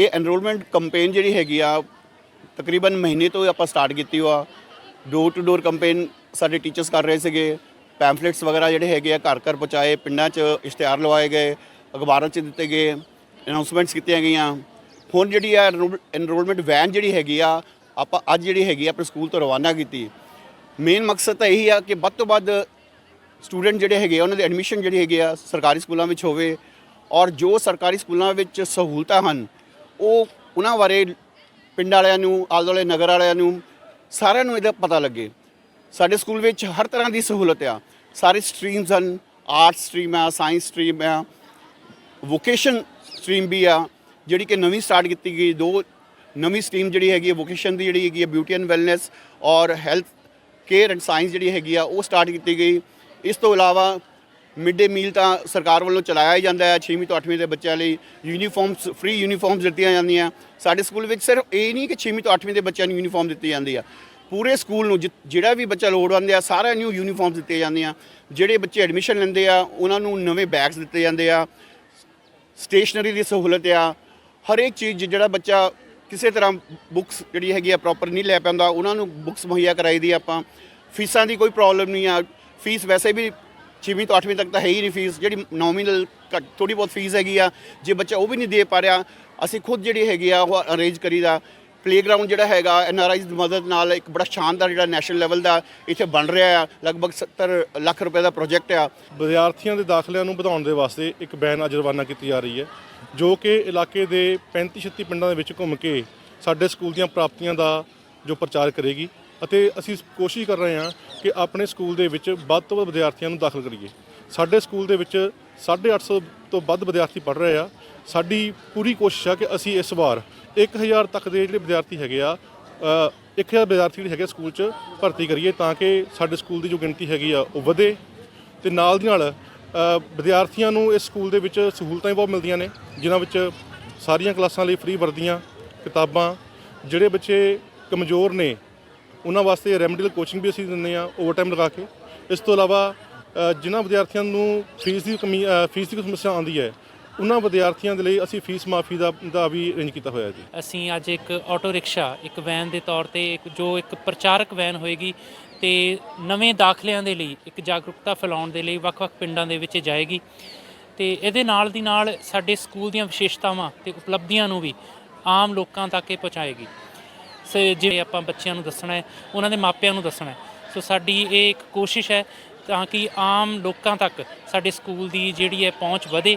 ਇਹ enrolment campaign ਜਿਹੜੀ ਹੈਗੀ ਆ ਤਕਰੀਬਨ ਮਹੀਨੇ ਤੋਂ ਆਪਾਂ ਸਟਾਰਟ ਕੀਤੀ ਹੋਆ। ਡੋਰ ਟੂ ਡੋਰ ਕੰਪੇਨ ਸਾਡੇ ਟੀਚਰਸ ਕਰ ਰਹੇ ਸੀਗੇ। ਪੈਂਫਲੇਟਸ ਵਗੈਰਾ ਜਿਹੜੇ ਹੈਗੇ ਆ, ਘਰ ਘਰ ਪਹੁੰਚਾਏ, ਪਿੰਡਾਂ 'ਚ ਇਸ਼ਤਿਹਾਰ ਲਵਾਏ ਗਏ, ਅਖਬਾਰਾਂ 'ਚ ਦਿੱਤੇ ਗਏ ਅਨਾਉਂਸਮੈਂਟਸ ਕੀਤੀਆਂ ਗਈਆਂ। ਹੁਣ ਜਿਹੜੀ ਆ ਐਨਰੋਲਮੈਂਟ ਵੈਨ ਜਿਹੜੀ ਹੈਗੀ ਆ, ਆਪਾਂ ਅੱਜ ਜਿਹੜੀ ਹੈਗੀ ਆ, ਆਪਣੇ ਸਕੂਲ ਤੋਂ ਰਵਾਨਾ ਕੀਤੀ। ਮੇਨ ਮਕਸਦ ਤਾਂ ਇਹੀ ਆ ਕਿ ਵੱਧ ਤੋਂ ਵੱਧ ਸਟੂਡੈਂਟ ਜਿਹੜੇ ਹੈਗੇ ਆ, ਉਹਨਾਂ ਦੇ ਐਡਮਿਸ਼ਨ ਜਿਹੜੀ ਹੈਗੇ ਆ, ਸਰਕਾਰੀ ਸਕੂਲਾਂ ਵਿੱਚ ਹੋਵੇ। ਔਰ ਜੋ ਸਰਕਾਰੀ ਸਕੂਲਾਂ ਵਿੱਚ ਸਹੂਲਤਾਂ ਹਨ, ਉਹ ਉਹਨਾਂ ਬਾਰੇ ਪਿੰਡ ਵਾਲਿਆਂ ਨੂੰ, ਆਲੇ ਦੁਆਲੇ ਨਗਰ ਵਾਲਿਆਂ ਨੂੰ ਸਾਰਿਆਂ ਨੂੰ ਇਹਦਾ ਪਤਾ ਲੱਗੇ। ਸਾਡੇ ਸਕੂਲ ਵਿੱਚ ਹਰ ਤਰ੍ਹਾਂ ਦੀ ਸਹੂਲਤ ਆ। ਸਾਰੇ ਸਟਰੀਮਸ ਹਨ ਆਰਟਸ ਸਟਰੀਮ ਆ, ਸਾਇੰਸ ਸਟਰੀਮ ਆ, ਵੋਕੇਸ਼ਨ ਸਟਰੀਮ ਵੀ ਆ, ਜਿਹੜੀ ਕਿ ਨਵੀਂ ਸਟਾਰਟ ਕੀਤੀ ਗਈ। ਦੋ ਨਵੀਂ ਸਟਰੀਮ ਜਿਹੜੀ ਹੈਗੀ ਹੈ ਵੋਕੇਸ਼ਨ ਦੀ ਜਿਹੜੀ ਹੈਗੀ ਹੈ ਬਿਊਟੀ ਐਂਡ ਵੈਲਨੈਸ ਔਰ ਹੈਲਥ ਕੇਅਰ ਐਂਡ ਸਾਇੰਸ ਜਿਹੜੀ ਹੈਗੀ ਆ, ਉਹ ਸਟਾਰਟ ਕੀਤੀ ਗਈ। ਇਸ ਤੋਂ ਇਲਾਵਾ ਮਿਡ ਡੇ ਮੀਲ ਤਾਂ ਸਰਕਾਰ ਵੱਲੋਂ ਚਲਾਇਆ ਹੀ ਜਾਂਦਾ ਹੈ। 6ਵੀਂ ਤੋਂ 8ਵੀਂ ਦੇ ਬੱਚਿਆਂ ਲਈ ਯੂਨੀਫਾਰਮਸ ਫ੍ਰੀ ਯੂਨੀਫਾਰਮਸ ਦਿੱਤੀਆਂ ਜਾਂਦੀਆਂ। ਸਾਡੇ ਸਕੂਲ ਵਿੱਚ ਸਿਰਫ ਇਹ ਨਹੀਂ ਕਿ 6ਵੀਂ ਤੋਂ 8ਵੀਂ ਦੇ ਬੱਚਿਆਂ ਨੂੰ ਯੂਨੀਫਾਰਮ ਦਿੱਤੀ ਜਾਂਦੀ ਆ। ਪੂਰੇ ਸਕੂਲ ਨੂੰ ਜਿ- ਜਿਹੜਾ ਵੀ ਬੱਚਾ ਲੋੜਵੰਦ ਆ, ਸਾਰਿਆਂ ਨੂੰ ਯੂਨੀਫਾਰਮਸ ਦਿੱਤੀਆਂ ਜਾਂਦੀਆਂ। ਜਿਹੜੇ ਬੱਚੇ ਐਡਮਿਸ਼ਨ ਲੈਂਦੇ ਆ, ਉਹਨਾਂ ਨੂੰ ਨਵੇਂ ਬੈਗਸ ਦਿੱਤੇ ਜਾਂਦੇ ਆ। ਸਟੇਸ਼ਨਰੀ ਦੀ ਸਹੂਲਤ ਆ। ਹਰੇਕ ਚੀਜ਼ ਜਿਹੜਾ ਬੱਚਾ ਕਿਸੇ ਤਰ੍ਹਾਂ ਬੁੱਕਸ ਜਿਹੜੀ ਹੈਗੀ ਆ ਪ੍ਰੋਪਰ ਨਹੀਂ ਲੈ ਪਾਉਂਦਾ, ਉਹਨਾਂ ਨੂੰ ਬੁੱਕਸ ਮੁਹੱਈਆ ਕਰਾਈ ਦੀ ਆਪਾਂ। ਫੀਸਾਂ ਦੀ ਕੋਈ ਪ੍ਰੋਬਲਮ ਨਹੀਂ ਆ। ਫੀਸ ਵੈਸੇ ਵੀ 6ਵੀਂ ਤੋਂ 8ਵੀਂ ਤੱਕ ਤਾਂ ਹੈ ਹੀ ਨਹੀਂ ਫੀਸ ਜਿਹੜੀ ਨੋਮੀਨਲ ਥੋੜੀ ਬਹੁਤ ਫੀਸ ਹੈਗੀ ਆ, ਜੇ ਬੱਚਾ ਉਹ ਵੀ ਨਹੀਂ ਦੇ ਪਾ ਰਿਹਾ, ਅਸੀਂ ਖੁਦ ਜਿਹੜੀ ਹੈਗੀ ਆ, ਉਹ ਅਰੇਂਜ ਕਰੀਦਾ। ਪਲੇਗਰਾਉਂਡ ਜਿਹੜਾ ਹੈਗਾ ਐਨਆਰਆਈਜ਼ ਦੀ ਮਦਦ ਨਾਲ ਇੱਕ ਬੜਾ ਸ਼ਾਨਦਾਰ ਜਿਹੜਾ ਨੈਸ਼ਨਲ ਲੈਵਲ ਦਾ ਇੱਥੇ ਬਣ ਰਿਹਾ ਆ, ਲਗਭਗ 70 ਲੱਖ ਰੁਪਏ ਦਾ ਪ੍ਰੋਜੈਕਟ ਆ। ਵਿਦਿਆਰਥੀਆਂ ਦੇ ਦਾਖਲਿਆਂ ਨੂੰ ਵਧਾਉਣ ਦੇ ਵਾਸਤੇ ਇੱਕ ਬੈਨ ਅੱਜ ਰਵਾਨਾ ਕੀਤੀ ਜਾ ਰਹੀ ਹੈ, ਜੋ ਕਿ ਇਲਾਕੇ ਦੇ 35 36 ਪਿੰਡਾਂ ਦੇ ਵਿੱਚ ਘੁੰਮ ਕੇ ਸਾਡੇ ਸਕੂਲ ਦੀਆਂ ਪ੍ਰਾਪਤੀਆਂ ਦਾ ਜੋ ਪ੍ਰਚਾਰ ਕਰੇਗੀ। ਅਤੇ ਅਸੀਂ ਕੋਸ਼ਿਸ਼ ਕਰ ਰਹੇ ਹਾਂ ਕਿ ਆਪਣੇ ਸਕੂਲ ਦੇ ਵਿੱਚ ਵੱਧ ਤੋਂ ਵੱਧ ਵਿਦਿਆਰਥੀਆਂ ਨੂੰ ਦਾਖਲ ਕਰੀਏ। ਸਾਡੇ ਸਕੂਲ ਦੇ ਵਿੱਚ 850 ਤੋਂ ਵੱਧ ਵਿਦਿਆਰਥੀ ਪੜ੍ਹ ਰਹੇ ਆ। ਸਾਡੀ ਪੂਰੀ ਕੋਸ਼ਿਸ਼ ਆ ਕਿ ਅਸੀਂ ਇਸ ਵਾਰ 1000 ਤੱਕ ਦੇ ਜਿਹੜੇ ਵਿਦਿਆਰਥੀ ਹੈਗੇ ਆ ਅ, 1000 ਵਿਦਿਆਰਥੀ ਜਿਹੜੇ ਹੈਗੇ ਆ ਸਕੂਲ 'ਚ ਭਰਤੀ ਕਰੀਏ ਤਾਂ ਕਿ ਸਾਡੇ ਸਕੂਲ ਦੀ ਜੋ ਗਿਣਤੀ ਹੈਗੀ ਆ ਉਹ ਵਧੇ ਤੇ ਨਾਲ ਦੀ ਨਾਲ ਵਿਦਿਆਰਥੀਆਂ ਨੂੰ ਇਸ ਸਕੂਲ ਦੇ ਵਿੱਚ ਸਹੂਲਤਾਂ ਵੀ ਬਹੁਤ ਮਿਲਦੀਆਂ ਨੇ ਜਿਨ੍ਹਾਂ ਵਿੱਚ ਸਾਰੀਆਂ ਕਲਾਸਾਂ ਲਈ ਫ੍ਰੀ ਵਰਦੀਆਂ ਕਿਤਾਬਾਂ ਜਿਹੜੇ ਬੱਚੇ ਕਮਜ਼ੋਰ ਨੇ ਉਹਨਾਂ ਵਾਸਤੇ ਰੈਮਡੀਅਲ ਕੋਚਿੰਗ ਵੀ ਅਸੀਂ ਦਿੰਦੇ ਆ ਓਵਰਟਾਈਮ ਲਗਾ ਕੇ। ਇਸ ਤੋਂ ਇਲਾਵਾ ਜਿਨ੍ਹਾਂ ਵਿਦਿਆਰਥੀਆਂ ਨੂੰ ਫੀਸ ਦੀ ਕਮੀ ਫੀਸ ਦੀ ਸਮੱਸਿਆ ਆਉਂਦੀ ਹੈ, ਉਹਨਾਂ ਵਿਦਿਆਰਥੀਆਂ ਦੇ ਲਈ ਅਸੀਂ ਫੀਸ ਮਾਫੀ ਦਾ ਦਾ ਵੀ ਅਰੇਂਜ ਕੀਤਾ ਹੋਇਆ ਜੀ। ਅਸੀਂ ਅੱਜ ਇੱਕ ਆਟੋ ਰਿਕਸ਼ਾ ਇੱਕ ਵੈਨ ਦੇ ਤੌਰ ਤੇ ਇੱਕ, ਜੋ ਇੱਕ ਪ੍ਰਚਾਰਕ ਵੈਨ ਹੋਏਗੀ ਤੇ ਨਵੇਂ ਦਾਖਲਿਆਂ ਦੇ ਲਈ, ਇੱਕ ਜਾਗਰੂਕਤਾ ਫੈਲਾਉਣ ਦੇ ਲਈ ਵੱਖ-ਵੱਖ ਪਿੰਡਾਂ ਦੇ ਵਿੱਚ ਜਾਏਗੀ। ਤੇ ਇਹਦੇ ਨਾਲ ਦੀ ਨਾਲ ਸਾਡੇ ਸਕੂਲ ਦੀਆਂ ਵਿਸ਼ੇਸ਼ਤਾਵਾਂ ਤੇ ਉਪਲਬਧੀਆਂ ਨੂੰ ਵੀ ਆਮ ਲੋਕਾਂ ਤੱਕ ਇਹ ਪਹੁੰਚਾਏਗੀ। ਸੋ, ਜਿਵੇਂ ਆਪਾਂ ਬੱਚਿਆਂ ਨੂੰ ਦੱਸਣਾ ਹੈ, ਉਹਨਾਂ ਦੇ ਮਾਪਿਆਂ ਨੂੰ ਦੱਸਣਾ ਹੈ। ਸੋ ਸਾਡੀ ਇਹ ਇੱਕ ਕੋਸ਼ਿਸ਼ ਹੈ ਤਾਂ ਕਿ ਆਮ ਲੋਕਾਂ ਤੱਕ ਸਾਡੇ ਸਕੂਲ ਦੀ ਜਿਹੜੀ ਹੈ ਪਹੁੰਚ ਵਧੇ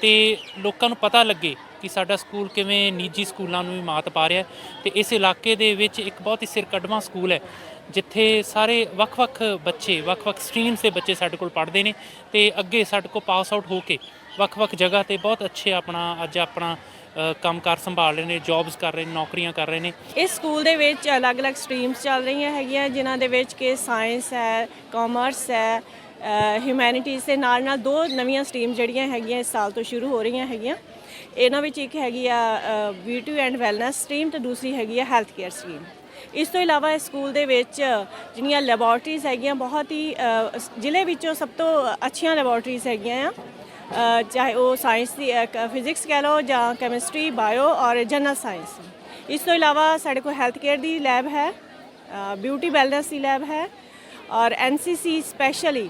ਤੇ ਲੋਕਾਂ ਨੂੰ ਪਤਾ ਲੱਗੇ ਕਿ ਸਾਡਾ ਸਕੂਲ ਕਿਵੇਂ ਨਿੱਜੀ ਸਕੂਲਾਂ ਨੂੰ ਵੀ ਮਾਤ ਪਾ ਰਿਹਾ ਹੈ ਤੇ ਇਸ ਇਲਾਕੇ ਦੇ ਵਿੱਚ ਇੱਕ ਬਹੁਤ ਹੀ ਸਿਰਕੱਢਵਾਂ ਸਕੂਲ ਹੈ। ਜਿੱਥੇ ਸਾਰੇ ਵੱਖ-ਵੱਖ ਬੱਚੇ ਵੱਖ-ਵੱਖ ਸਟਰੀਮਸ ਦੇ ਬੱਚੇ ਸਾਡੇ ਕੋਲ ਪੜ੍ਹਦੇ ਨੇ ਤੇ ਅੱਗੇ ਸਾਡੇ ਕੋਲ ਪਾਸ ਆਊਟ ਹੋ ਕੇ ਵੱਖ-ਵੱਖ ਜਗ੍ਹਾ ਤੇ ਬਹੁਤ ਅੱਛੇ ਆਪਣਾ ਅੱਜ ਆਪਣਾ ਅ, ਕੰਮਕਾਰ ਸੰਭਾਲ ਰਹੇ ਨੇ ਜੌਬਸ ਕਰ ਰਹੇ ਨੇ ਨੌਕਰੀਆਂ ਕਰ ਰਹੇ ਨੇ। ਇਸ ਸਕੂਲ ਦੇ ਵਿੱਚ ਅਲੱਗ-ਅਲੱਗ ਸਟਰੀਮਸ ਚੱਲ ਰਹੀਆਂ ਹੈਗੀਆਂ ਜਿਨ੍ਹਾਂ ਦੇ ਵਿੱਚ ਕਿ ਸਾਇੰਸ ਹੈ ਕਾਮਰਸ ਹੈ ਹਿਊਮੈਨਿਟੀਜ਼ ਦੇ ਨਾਲ ਨਾਲ ਦੋ ਨਵੀਆਂ ਸਟਰੀਮ ਜਿਹੜੀਆਂ ਹੈਗੀਆਂ ਇਸ ਸਾਲ ਤੋਂ ਸ਼ੁਰੂ ਹੋ ਰਹੀਆਂ ਹੈਗੀਆਂ। ਇਹਨਾਂ ਵਿੱਚ ਇੱਕ ਹੈਗੀ ਆ ਬਿਊਟੀ ਐਂਡ ਵੈਲਨੈਸ ਸਟਰੀਮ ਤੇ ਦੂਸਰੀ ਹੈਗੀ ਆ ਹੈਲਥ ਕੇਅਰ ਸਟਰੀਮ ਇਸ ਤੋਂ ਇਲਾਵਾ ਇਸ ਸਕੂਲ ਦੇ ਵਿੱਚ ਜਿਹੜੀਆਂ ਲੈਬੋਰਟਰੀਜ਼ ਹੈਗੀਆਂ, ਬਹੁਤ ਹੀ ਜ਼ਿਲ੍ਹੇ ਵਿੱਚੋਂ ਸਭ ਤੋਂ ਅੱਛੀਆਂ ਲੈਬੋਰਟਰੀਜ਼ ਹੈਗੀਆਂ ਆ। ਚਾਹੇ ਉਹ ਸਾਇੰਸ ਦੀ ਫਿਜ਼ਿਕਸ ਕਹਿ ਲਓ ਜਾਂ ਕੈਮਿਸਟਰੀ, ਬਾਇਓ ਔਰ ਜਨਰਲ ਸਾਇੰਸ। ਇਸ ਤੋਂ ਇਲਾਵਾ ਸਾਡੇ ਕੋਲ ਹੈਲਥ ਕੇਅਰ ਦੀ ਲੈਬ ਹੈ ਬਿਊਟੀ ਵੈਲਨੈਸ ਦੀ ਲੈਬ ਹੈ ਔਰ ਐਨਸੀਸੀ ਸਪੈਸ਼ਲੀ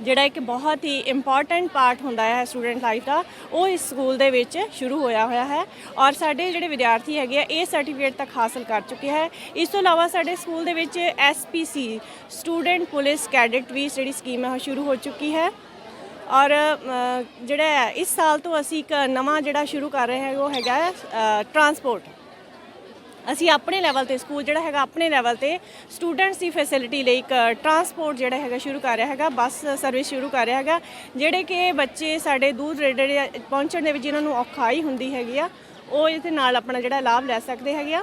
ਜਿਹੜਾ ਇੱਕ ਬਹੁਤ ਹੀ ਇੰਪੋਰਟੈਂਟ ਪਾਰਟ ਹੁੰਦਾ ਹੈ ਸਟੂਡੈਂਟ ਲਾਈਫ ਦਾ, ਉਹ ਇਸ ਸਕੂਲ ਦੇ ਵਿੱਚ ਸ਼ੁਰੂ ਹੋਇਆ ਹੋਇਆ ਹੈ ਔਰ ਸਾਡੇ ਜਿਹੜੇ ਵਿਦਿਆਰਥੀ ਹੈਗੇ ਆ, ਇਹ ਸਰਟੀਫਿਕੇਟ ਤੱਕ ਹਾਸਲ ਕਰ ਚੁੱਕੇ ਹੈ। ਇਸ ਤੋਂ ਇਲਾਵਾ ਸਾਡੇ ਸਕੂਲ ਦੇ ਵਿੱਚ ਐਸਪੀਸੀ ਸਟੂਡੈਂਟ ਪੁਲਿਸ ਕੈਡਟ ਵੀ ਜਿਹੜੀ ਸਕੀਮ ਹੈ, ਉਹ ਸ਼ੁਰੂ ਹੋ ਚੁੱਕੀ ਹੈ। ਔਰ ਜਿਹੜਾ ਇਸ ਸਾਲ ਤੋਂ ਅਸੀਂ ਇੱਕ ਨਵਾਂ ਜਿਹੜਾ ਸ਼ੁਰੂ ਕਰ ਰਹੇ ਹਾਂ, ਉਹ ਹੈਗਾ ਟਰਾਂਸਪੋਰਟ ਅਸੀਂ ਆਪਣੇ ਲੈਵਲ ਤੇ ਸਕੂਲ ਜਿਹੜਾ ਹੈਗਾ ਆਪਣੇ ਲੈਵਲ ਤੇ ਸਟੂਡੈਂਟਸ ਦੀ ਫੈਸਿਲਿਟੀ ਲਈ ਇੱਕ ਟਰਾਂਸਪੋਰਟ ਜਿਹੜਾ ਹੈਗਾ ਸ਼ੁਰੂ ਕਰ ਰਿਹਾ ਹੈਗਾ ਬੱਸ ਸਰਵਿਸ ਸ਼ੁਰੂ ਕਰ ਰਿਹਾ ਹੈਗਾ, ਜਿਹੜੇ ਕਿ ਬੱਚੇ ਸਾਡੇ ਦੂਰ ਨੇੜੇ ਪਹੁੰਚਣ ਦੇ ਵਿੱਚ ਜਿਨ੍ਹਾਂ ਨੂੰ ਔਖਾਈ ਹੁੰਦੀ ਹੈਗੀ ਆ, ਉਹ ਇਹਦੇ ਨਾਲ ਆਪਣਾ ਜਿਹੜਾ ਲਾਭ ਲੈ ਸਕਦੇ ਹੈਗੇ ਆ।